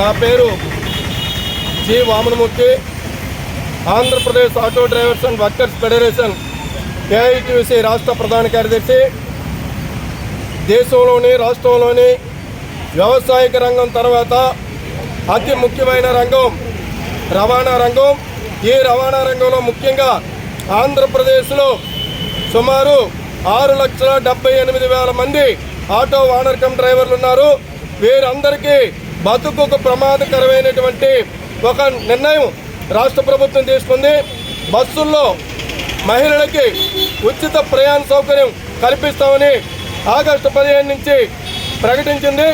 నా పేరు G Vamanamurthy Andhra Pradesh auto drivers and workers federation AITC రాష్ట్ర ప్రధాన కార్యదర్శి దేశంలోని రాష్ట్రంలోని వ్యవసాయక రంగం తర్వాత అతి ముఖ్యమైన రంగం రవాణా రంగం. ఈ రవాణా రంగంలో ముఖ్యంగా ఆంధ్రప్రదేశ్లో సుమారు ఆరు లక్షల డెబ్బై ఎనిమిది వేల మంది ఆటో వానర్ కమ్ డ్రైవర్లు ఉన్నారు. వీరందరికీ బతుకుకు ప్రమాదకరమైనటువంటి ఒక నిర్ణయం రాష్ట్ర ప్రభుత్వం తీసుకుంది. బస్సుల్లో మహిళలకి ఉచిత ప్రయాణ సౌకర్యం కల్పిస్తామని ఆగస్టు పదిహేను నుంచి ప్రకటించింది.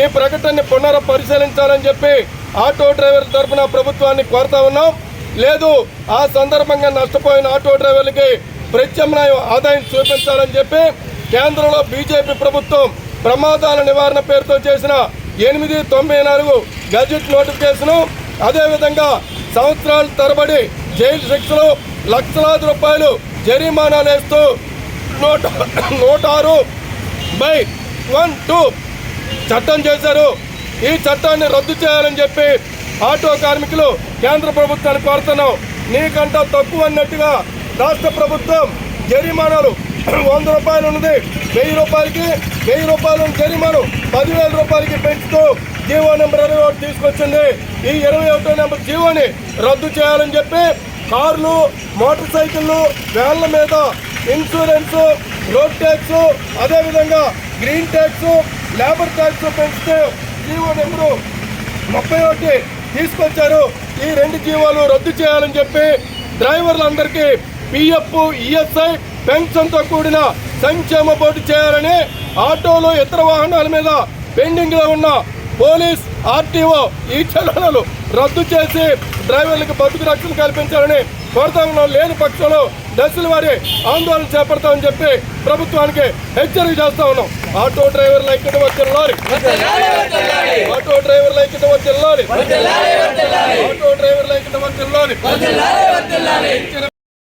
ఈ ప్రకటనని పునఃపరిశీలించాలని చెప్పి ఆటో డ్రైవర్ తరఫున ప్రభుత్వాన్ని కోరుతా ఉన్నాం. లేదు ఆ సందర్భంగా నష్టపోయిన ఆటో డ్రైవర్లకి ప్రత్యామ్నాయ ఆదాయం చూపించాలని చెప్పి కేంద్రంలో బీజేపీ ప్రభుత్వం ప్రమాదాల నివారణ పేరుతో చేసిన ఎనిమిది తొంభై నాలుగు గజెట్ నోటిఫికేషను. అదేవిధంగా సంవత్సరాల తరబడి జైలు శిక్షలు లక్షలాది రూపాయలు జరిమానాలు వేస్తూ నూట నూట ఆరు బై వన్ టూ చట్టం చేశారు. ఈ చట్టాన్ని రద్దు చేయాలని చెప్పి ఆటో కార్మికులు కేంద్ర ప్రభుత్వాన్ని కోరుతున్నాం. నీకంట తక్కువ అన్నట్టుగా రాష్ట్ర ప్రభుత్వం జరిమానాలు వంద రూపాయలు ఉన్నది. వెయ్యి రూపాయలకి వెయ్యి రూపాయలు జరిమాను పదివేల రూపాయలకి పెంచుతూ జీవో నెంబర్ ఇరవై ఒకటి తీసుకొచ్చింది. ఈ ఇరవై ఒకటో నెంబర్ జీవోని రద్దు చేయాలని చెప్పి కార్లు మోటార్ సైకిళ్ళు వ్యాన్ల మీద ఇన్సూరెన్స్ రోడ్ ట్యాక్స్ అదేవిధంగా గ్రీన్ ట్యాక్స్ లేబర్ ట్యాక్స్ పెంచితే జీవో నెంబరు ముప్పై ఒకటి తీసుకొచ్చారు. ఈ రెండు జీవోలు రద్దు చేయాలని చెప్పి డ్రైవర్లందరికీ పిఎఫ్ ఈఎస్ఐ పెన్షన్తో కూడిన సంక్షేమ బోర్డు చేయాలని ఆటోలు ఇతర వాహనాల మీద పెండింగ్లో ఉన్న పోలీస్ ఆర్టీఓ ఈ చలనాలు రద్దు చేసి డ్రైవర్లకు బతుకు రక్షణ కల్పించాలని కోరుతా ఉన్నాం. లేని పక్షంలో దశల వారి ఆందోళన చేపడతామని చెప్పి ప్రభుత్వానికి హెచ్చరిక చేస్తా ఉన్నాం. ఆటో డ్రైవర్ల ఇక్కడ వచ్చిన లారీ. ఆటో డ్రైవర్ల ఇక్కడ వచ్చిన లారీ. ఆటో డ్రైవర్ల ఇక్కడ వచ్చిన లారీ. ఇచ్చిన